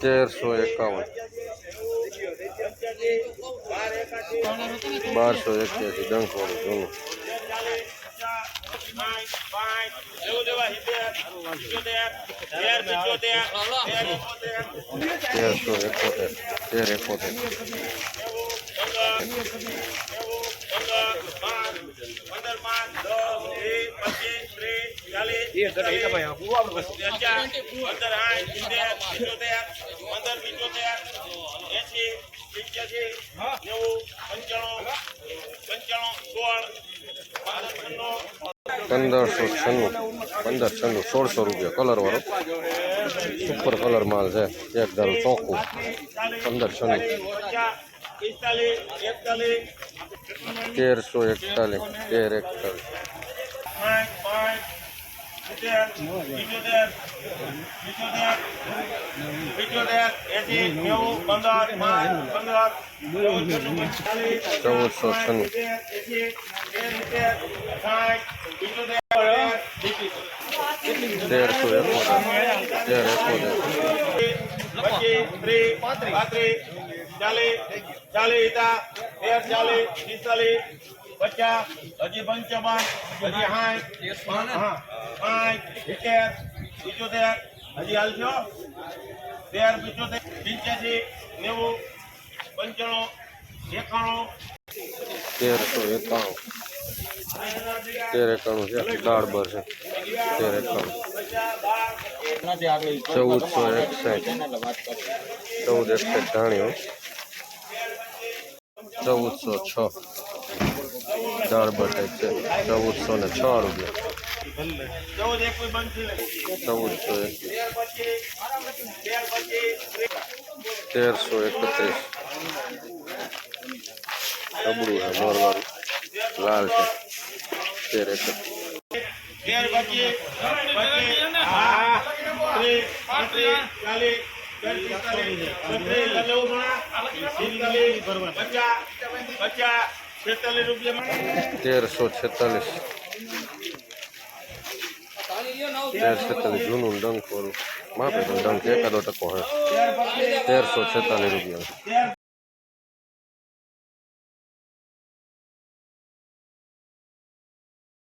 તેરસો એકાવન. બારસો એક્યાસી ડંખવાળું જૂનું. તેરસો એકોતેર તેર એકોતેર. પંદરસો છન્નું, પંદર છન્નું સોળસો રૂપિયા કલર વાળો. સુપર કલર માલ છે. એક ધારું ચોખ્ખું, પંદર છન્નું. તેરસો એકતાલીસ તેર એકતાલીસ પંચોતેર એસી નેવું પંદર પાંચ પંદર ચૌદસો તેરસો તેર પચીસ ત્રીસ પાંત્રીસ ચાલીસ ચાલીસ તેર ચાલીસ પિસ્તાલીસ પચાસ હજી પંચાવન હજી સાઠ પાંચ સિત્તેર પિચોતેર હજી હાલશો તેર પિચોતેર પંચ્યાસી નેવું પંચાણું એકાણું. તેરસો એકાણું. તેર એકાણું છે દાળ બર છે. તેર એકાણું. ચૌદસો એકસાઠ. ચૌદ એકસાઠ ધાણ્યું ચૌદસો છ. દાળ બટાઈ છે. ચૌદસો ને છ રૂપિયા. ચૌદ એક થઈ ચૌદસો એકવીસ તેર પચીસ તેર પચીસ તેરસો એકત્રીસ. ડબડું છે મોરવાળું લાલ છે. તેર એકત્રીસ. તેરસો છેતાલીસ. તેર છેતાલીસ જૂનું ડંખ વાળું. માપે તો ડંખ એકાદો ટકો હે. તેરસો છેતાલીસ રૂપિયા.